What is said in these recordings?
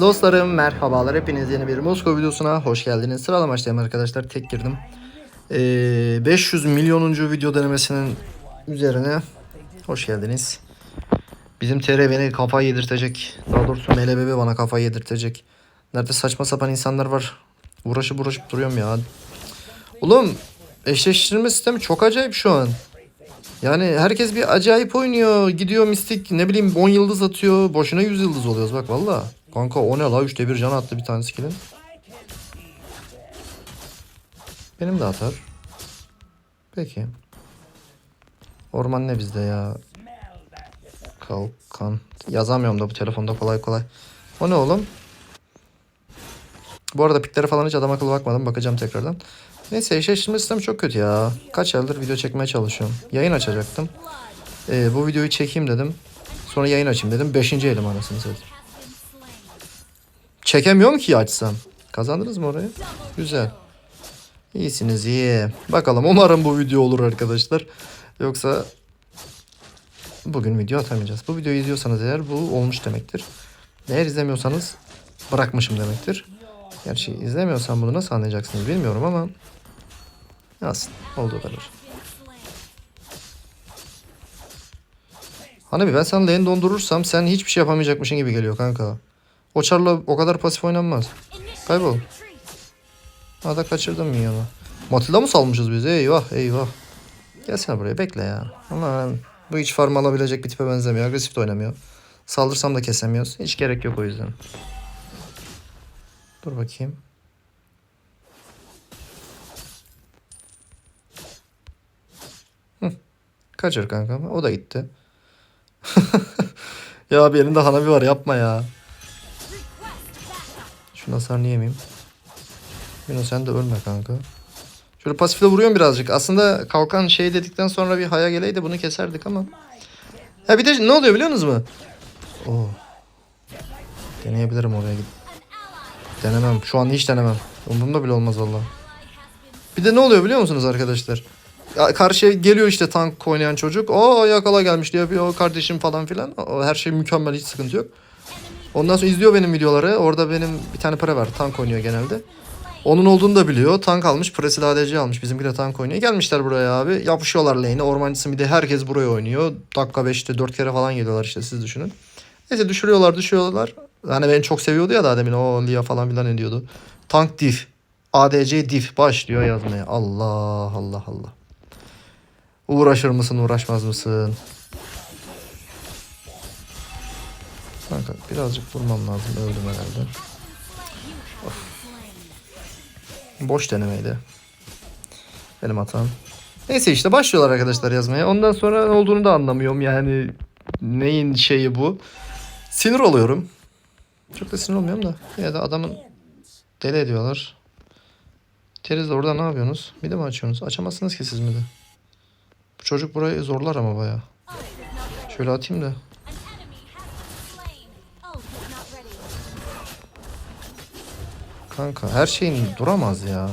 Dostlarım merhabalar hepiniz yeni bir Moskova videosuna hoş geldiniz. Sıralama başlayalım arkadaşlar tek girdim. Ee, 500 milyonuncu video denemesinin üzerine hoş geldiniz. Bizim TR beni kafayı yedirtecek. Daha doğrusu MLBB bana kafayı yedirtecek. Nerede saçma sapan insanlar var. Uğraşıp uğraşıp duruyorum ya. Oğlum eşleştirme sistemi çok acayip şu an. Yani herkes bir acayip oynuyor. Gidiyor mistik ne bileyim 10 yıldız atıyor. Boşuna 100 yıldız oluyoruz bak valla. Kanka o ne la 3'te 1 can attı bir tane skill'in. Benim de atar. Peki. Orman ne bizde ya? Kalkan. Yazamıyorum da bu telefonda kolay kolay. O ne oğlum? Bu arada piklere falan hiç adam akıllı bakmadım. Bakacağım tekrardan. Neyse eşleştirme sistemi çok kötü ya. Kaç aydır video çekmeye çalışıyorum. Yayın açacaktım. Ee, bu videoyu çekeyim dedim. Sonra yayın açayım dedim. Beşinci elim anasını satayım. Çekemiyorum ki açsam. Kazandınız mı orayı? Güzel. İyisiniz iyi. Bakalım umarım bu video olur arkadaşlar. Yoksa bugün video atamayacağız. Bu videoyu izliyorsanız eğer bu olmuş demektir. Eğer izlemiyorsanız bırakmışım demektir. Gerçi izlemiyorsan bunu nasıl anlayacaksınız bilmiyorum ama Yazsın. Olduğu kadar. Hani ben sana lane dondurursam sen hiçbir şey yapamayacakmışın gibi geliyor kanka. O o kadar pasif oynanmaz. Kaybol. Ha da kaçırdım minyonu. Matilda mı salmışız biz? Eyvah eyvah. Gelsene buraya bekle ya. Aman bu hiç farm alabilecek bir tipe benzemiyor. Agresif de oynamıyor. Saldırsam da kesemiyoruz. Hiç gerek yok o yüzden. Dur bakayım. Kaçır kanka. O da gitti. ya abi elinde hanabi var yapma ya. Şuna hasar niye yemeyeyim? Yunus sen de ölme kanka. Şöyle pasifle vuruyorum birazcık. Aslında kalkan şey dedikten sonra bir haya geleydi bunu keserdik ama. Ya bir de ne oluyor biliyor musunuz mu? Oo. Deneyebilirim oraya git. Denemem. Şu an hiç denemem. Umurumda bile olmaz valla. Bir de ne oluyor biliyor musunuz arkadaşlar? Ya karşıya geliyor işte tank oynayan çocuk. O yakala gelmiş diye yapıyor kardeşim falan filan. O, her şey mükemmel hiç sıkıntı yok. Ondan sonra izliyor benim videoları. Orada benim bir tane para var. Tank oynuyor genelde. Onun olduğunu da biliyor. Tank almış. Presil ADC almış. Bizimki de tank oynuyor. Gelmişler buraya abi. Yapışıyorlar lane'e. Ormancısı bir de herkes buraya oynuyor. Dakika 5'te 4 kere falan geliyorlar işte siz düşünün. Neyse düşürüyorlar düşüyorlar. Hani beni çok seviyordu ya daha demin. O Lia falan filan ediyordu. Tank diff. ADC diff başlıyor yazmaya. Allah Allah Allah. Uğraşır mısın uğraşmaz mısın? Kanka birazcık vurmam lazım. Öldüm herhalde. Of. Boş denemeydi. Benim hatam. Neyse işte başlıyorlar arkadaşlar yazmaya. Ondan sonra ne olduğunu da anlamıyorum. Yani neyin şeyi bu. Sinir oluyorum. Çok da sinir olmuyorum da. Ya da adamın deli ediyorlar. Teriz orada ne yapıyorsunuz? De mi açıyorsunuz? Açamazsınız ki siz mi de? Bu çocuk burayı zorlar ama baya. Şöyle atayım da. Kanka her şeyin duramaz ya.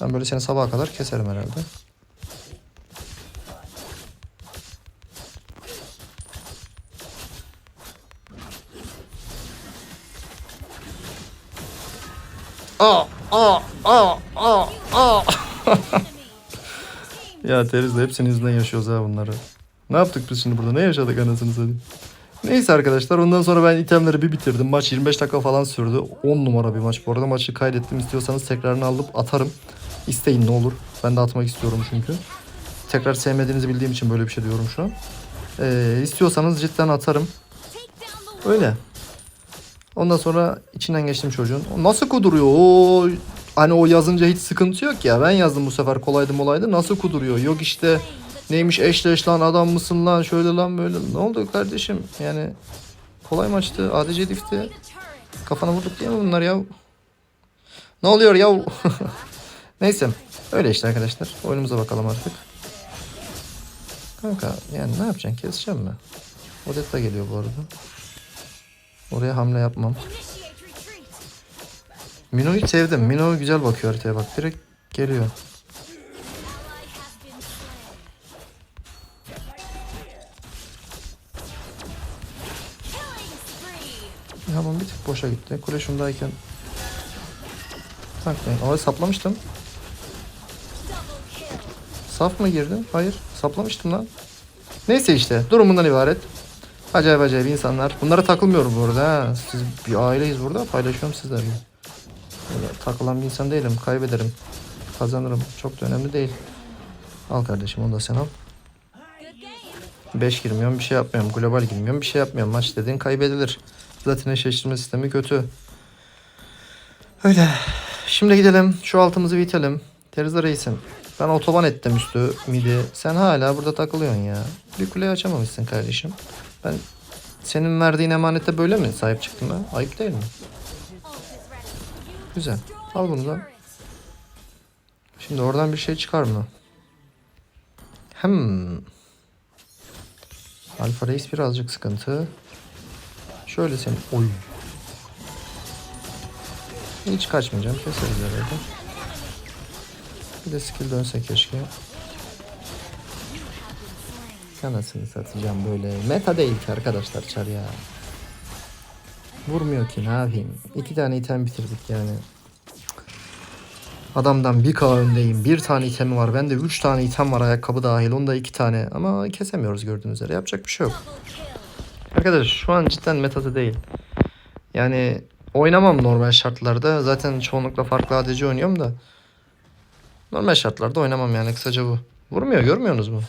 Ben böyle seni sabaha kadar keserim herhalde. Aa, aa, aa, aa, aa. ya Teriz'le hepsinin yüzünden yaşıyoruz ha bunları. Ne yaptık biz şimdi burada? Ne yaşadık anasını satayım. Neyse arkadaşlar ondan sonra ben itemleri bir bitirdim. Maç 25 dakika falan sürdü. 10 numara bir maç. Bu arada maçı kaydettim. İstiyorsanız tekrarını alıp atarım. İsteyin ne olur. Ben de atmak istiyorum çünkü. Tekrar sevmediğinizi bildiğim için böyle bir şey diyorum şu an. Ee, istiyorsanız cidden atarım. Öyle. Ondan sonra içinden geçtim çocuğun. Nasıl kuduruyor? O hani o yazınca hiç sıkıntı yok ya. Ben yazdım bu sefer kolaydı molaydı. Nasıl kuduruyor? Yok işte neymiş eşleş lan adam mısın lan şöyle lan böyle. Ne oldu kardeşim? Yani kolay maçtı. ADC difti. Kafana vurduk diye mi bunlar ya? Ne oluyor ya? Neyse. Öyle işte arkadaşlar. Oyunumuza bakalım artık. Kanka yani ne yapacaksın? Keseceğim mi? Odetta geliyor bu arada. Oraya hamle yapmam. Mino'yu sevdim. Mino güzel bakıyor haritaya bak. Direkt geliyor. İlhamım bir tık boşa gitti. Kule şundayken Tanklayın. Ama saplamıştım. Saf mı girdin? Hayır. Saplamıştım lan. Neyse işte. Durumundan ibaret. Acayip acayip insanlar. Bunlara takılmıyorum burada ha. Siz bir aileyiz burada. Paylaşıyorum sizlerle. Böyle takılan bir insan değilim. Kaybederim. Kazanırım. Çok da önemli değil. Al kardeşim onu da sen al. 5 girmiyorum bir şey yapmıyorum. Global girmiyorum bir şey yapmıyorum. Maç dediğin kaybedilir. Zaten eşleştirme sistemi kötü. Öyle. Şimdi gidelim. Şu altımızı bitelim. Terza reisim. Ben otoban ettim üstü midi. Sen hala burada takılıyorsun ya. Bir kuleyi açamamışsın kardeşim. Ben senin verdiğin emanete böyle mi sahip çıktım ben? Ayıp değil mi? Güzel. Al bunu da. Şimdi oradan bir şey çıkar mı? Hem Alfa Reis birazcık sıkıntı. Şöyle senin oy. Hiç kaçmayacağım. Keseriz herhalde. Bir de skill dönse keşke. Kanasını satacağım böyle. Meta değil ki arkadaşlar çar ya. Vurmuyor ki ne yapayım. İki tane item bitirdik yani. Adamdan bir K öndeyim. Bir tane itemi var. Bende üç tane item var ayakkabı dahil. Onda iki tane. Ama kesemiyoruz gördüğünüz üzere. Yapacak bir şey yok. Arkadaşlar şu an cidden metası değil. Yani oynamam normal şartlarda. Zaten çoğunlukla farklı ADC oynuyorum da. Normal şartlarda oynamam yani kısaca bu. Vurmuyor görmüyorsunuz mu?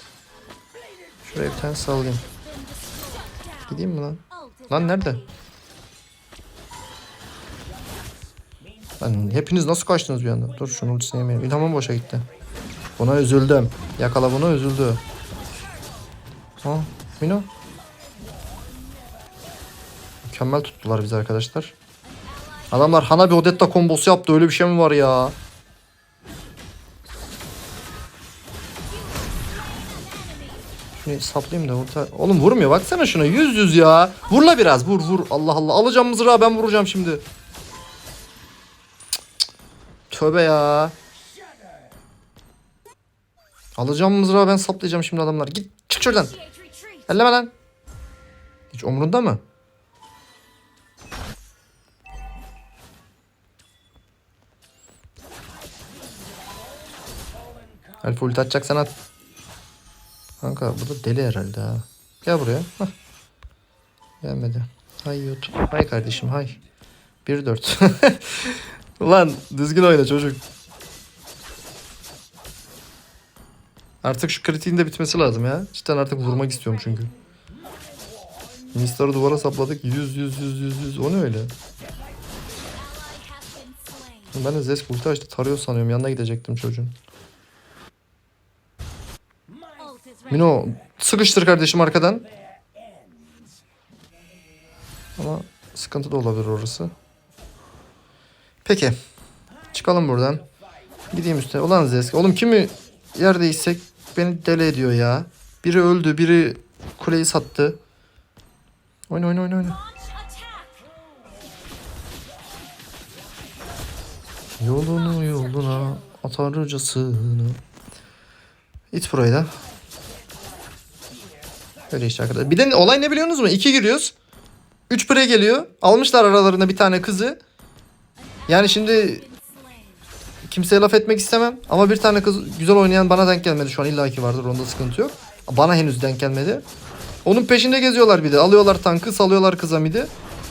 Şuraya bir tane sallayayım. Gideyim mi lan? Lan nerede? Lan hepiniz nasıl kaçtınız bir anda? Dur şunu ultisini yemeyelim. İlhamım boşa gitti. Buna üzüldüm. Yakala bunu üzüldü. Ha, Mino. Mükemmel tuttular bizi arkadaşlar. Adamlar Hanabi Odetta kombosu yaptı. Öyle bir şey mi var ya? Şunu saplayayım da orta. Oğlum vurmuyor. Baksana şuna. Yüz yüz ya. Vurla biraz. Vur vur. Allah Allah. Alacağım mızrağı ben vuracağım şimdi. Cık. Tövbe ya. Alacağım mızrağı ben saplayacağım şimdi adamlar. Git çık şuradan. Elleme lan. Hiç umurunda mı? Alfa ulti atacaksan at. Kanka bu da deli herhalde ha. Gel buraya. Hah. Gelmedi. Hay YouTube. Hay kardeşim hay. 1-4. Ulan düzgün oyna çocuk. Artık şu kritiğin de bitmesi lazım ya. Cidden artık vurmak istiyorum çünkü. Mistar'ı duvara sapladık. 100 100 100 100 100. O ne öyle? Ben de Zesk ulti açtı tarıyor sanıyorum. Yanına gidecektim çocuğun. Mino sıkıştır kardeşim arkadan. Ama sıkıntı da olabilir orası. Peki. Çıkalım buradan. Gideyim üstüne. Ulan Zesk. Oğlum kimi yerdeysek beni deli ediyor ya. Biri öldü, biri kuleyi sattı. Oyna oyna oyna oyna. Yolunu yoluna atarcasını. İt burayı da. Öyle işte arkadaşlar. Bir de olay ne biliyorsunuz mu? İki giriyoruz. Üç pre geliyor. Almışlar aralarında bir tane kızı. Yani şimdi kimseye laf etmek istemem. Ama bir tane kız güzel oynayan bana denk gelmedi. Şu an illaki vardır. Onda sıkıntı yok. Bana henüz denk gelmedi. Onun peşinde geziyorlar bir de. Alıyorlar tankı salıyorlar kıza midi.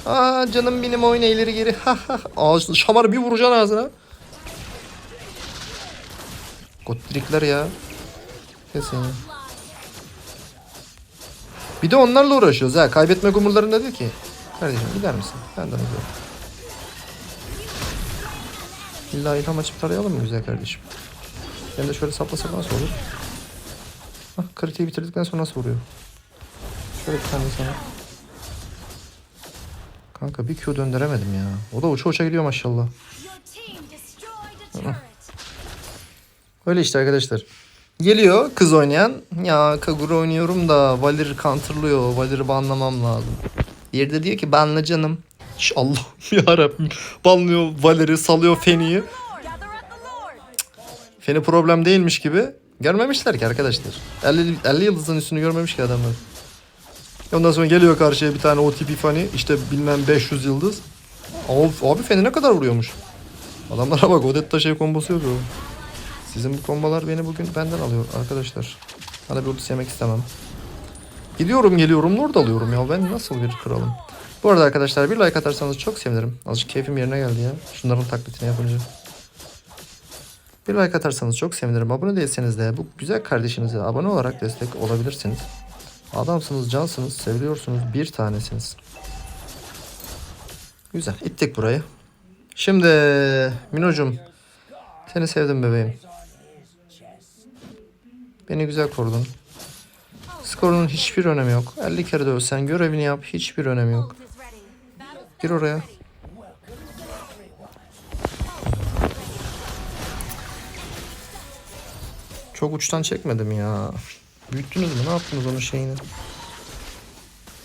Aa canım benim oyna ileri geri. Ha ha. Şamarı bir vuracaksın ağzına. Gotrikler ya. Kesin. Bir de onlarla uğraşıyoruz ha. Kaybetmek umurlarında değil ki. Kardeşim gider misin? Benden gidiyorum. İlla ilham açıp tarayalım mı güzel kardeşim? Ben de şöyle saplasak nasıl olur? Hah kritiği bitirdikten sonra nasıl vuruyor? Şöyle bir tane sana. Kanka bir Q döndüremedim ya. O da uça uça gidiyor maşallah. Öyle işte arkadaşlar. Geliyor kız oynayan. Ya Kagura oynuyorum da Valir counterlıyor. Valir'i banlamam lazım. Yerde diyor ki banla canım. Şş, Allah yarabbim. Banlıyor Valer'i salıyor Feni'yi. Feni problem değilmiş gibi. Görmemişler ki arkadaşlar. 50, 50 yıldızın üstünü görmemiş ki adamlar. Ondan sonra geliyor karşıya bir tane OTP fani işte bilmem 500 yıldız. Abi, abi feni ne kadar vuruyormuş. Adamlara bak Odetta şey kombosu o. Sizin bu kombolar beni bugün benden alıyor arkadaşlar. Bana bir ultis yemek istemem. Gidiyorum geliyorum lord alıyorum ya ben nasıl bir kralım. Bu arada arkadaşlar bir like atarsanız çok sevinirim. Azıcık keyfim yerine geldi ya. Şunların taklitini yapınca. Bir like atarsanız çok sevinirim. Abone değilseniz de bu güzel kardeşinize abone olarak destek olabilirsiniz. Adamsınız, cansınız, seviliyorsunuz, bir tanesiniz. Güzel, ittik burayı. Şimdi Minocum, seni sevdim bebeğim. Beni güzel korudun. Skorunun hiçbir önemi yok. 50 kere de ölsen görevini yap, hiçbir önemi yok. Gir oraya. Çok uçtan çekmedim ya. Büyüttünüz mü? Ne yaptınız onun şeyini?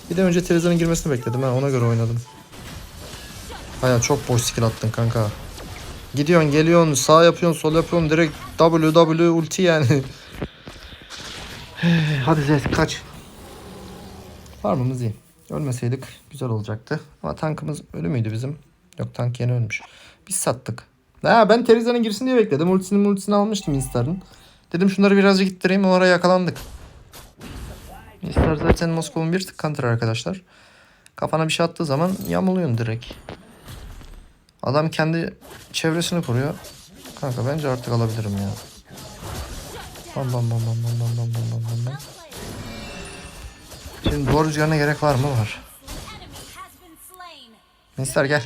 Bir de önce Teriza'nın girmesini bekledim ha. Ona göre oynadım. Baya çok boş skill attın kanka. Gidiyorsun geliyorsun sağ yapıyorsun sol yapıyorsun direkt WW ulti yani. Hadi Zed kaç. Farmımız iyi. Ölmeseydik güzel olacaktı. Ama tankımız ölü müydü bizim? Yok tank yeni ölmüş. Biz sattık. Ha, ben Teriza'nın girsin diye bekledim. Ultisini ultisini almıştım Instar'ın. Dedim şunları birazcık ittireyim o ara yakalandık. Instar zaten Moskova'nın bir tık counter arkadaşlar. Kafana bir şey attığı zaman yamuluyorsun direkt. Adam kendi çevresini kuruyor. Kanka bence artık alabilirim ya. Bam bam bam bam bam bam bam bam bam bam. Şimdi doğru rüzgarına gerek var mı? Var. Mister gel.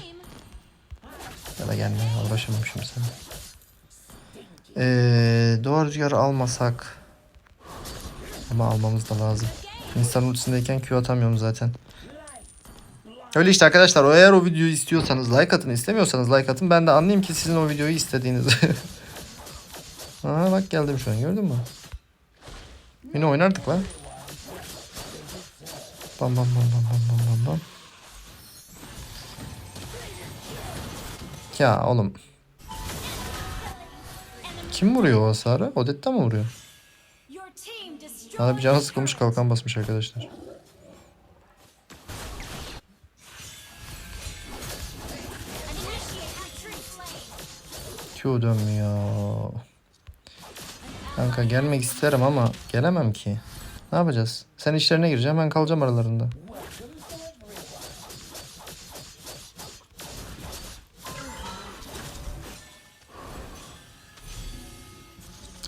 Ya da gelme. Uğraşamam şimdi sana. Ee, doğru rüzgarı almasak. Ama almamız da lazım. İnsan ultisindeyken Q atamıyorum zaten. Öyle işte arkadaşlar. Eğer o videoyu istiyorsanız like atın. istemiyorsanız like atın. Ben de anlayayım ki sizin o videoyu istediğinizi. Aha bak geldim şu an gördün mü? Yine oynardık lan. Bam bam bam bam bam bam bam bam. Ya oğlum. Kim vuruyor o hasarı? Odetta mı vuruyor? Bir canı sıkılmış kalkan basmış arkadaşlar. Q dönmüyor. Kanka gelmek isterim ama gelemem ki. Ne yapacağız? Sen işlerine gireceğim ben kalacağım aralarında.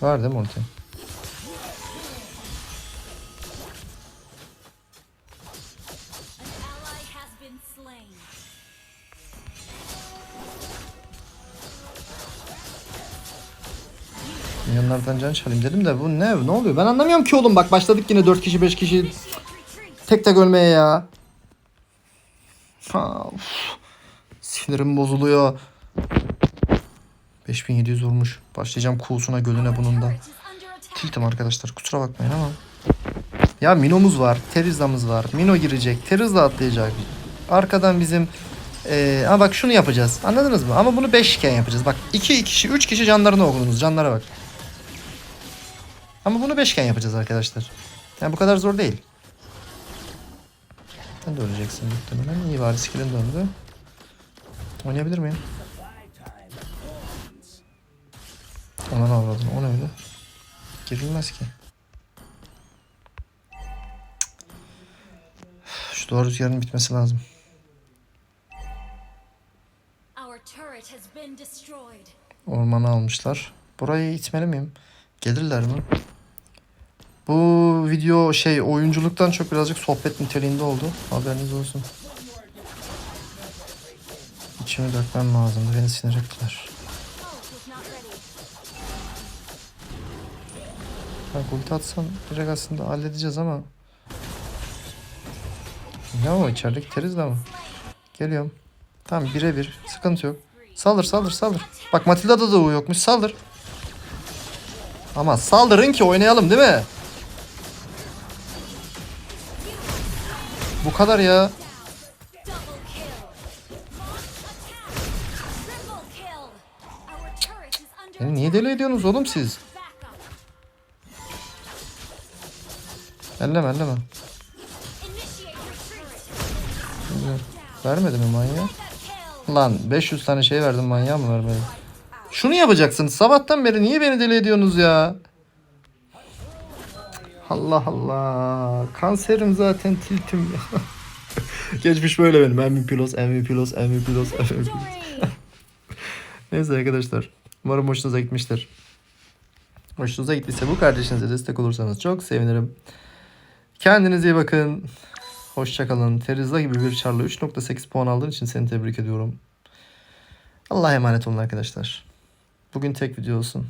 Var değil mi ulti? Milyonlardan can çalayım dedim de bu ne? Ne oluyor? Ben anlamıyorum ki oğlum. Bak başladık yine 4 kişi 5 kişi tek tek ölmeye ya. Ha. Sinirim bozuluyor. 5700 vurmuş. Başlayacağım kuğusuna gölüne bunun da. Tiltim arkadaşlar kusura bakmayın ama. Ya Mino'muz var. Teriza'mız var. Mino girecek. Teriza atlayacak. Arkadan bizim ee, ama bak şunu yapacağız. Anladınız mı? Ama bunu 5 iken yapacağız. Bak 2 kişi 3 kişi canlarını okudunuz. Canlara bak. Ama bunu 5 iken yapacağız arkadaşlar. Yani bu kadar zor değil. Sen de öleceksin muhtemelen. İyi bari skill'in döndü. Oynayabilir miyim? Ona ne avradın? O ne öyle? Girilmez ki. Şu doğru rüzgarın bitmesi lazım. Ormanı almışlar. Burayı itmeli miyim? Gelirler mi? Bu video şey oyunculuktan çok birazcık sohbet niteliğinde oldu. Haberiniz olsun. İçimi dökmem lazımdı. Beni sinir ettiler. Bak ulti atsam direkt aslında halledeceğiz ama. Ne o içerideki teriz de mı? Geliyorum. Tamam birebir. Sıkıntı yok. Saldır saldır saldır. Bak Matilda'da da U yokmuş saldır. Ama saldırın ki oynayalım değil mi? Bu kadar ya. Beni niye deli ediyorsunuz oğlum siz? Elleme elleme. Vermedi mi manyak? Lan 500 tane şey verdim manyağı mı vermedi? Şunu yapacaksınız. Sabahtan beri niye beni deli ediyorsunuz ya? Allah Allah. Kanserim zaten tiltim. Geçmiş böyle benim. MVP Plus, MVP Plus, MVP Plus, MVP Plus. Neyse arkadaşlar. Umarım hoşunuza gitmiştir. Hoşunuza gittiyse bu kardeşinize destek olursanız çok sevinirim. Kendinize iyi bakın. Hoşçakalın. Terizla gibi bir çarla 3.8 puan aldığın için seni tebrik ediyorum. Allah'a emanet olun arkadaşlar. Bugün tek video olsun.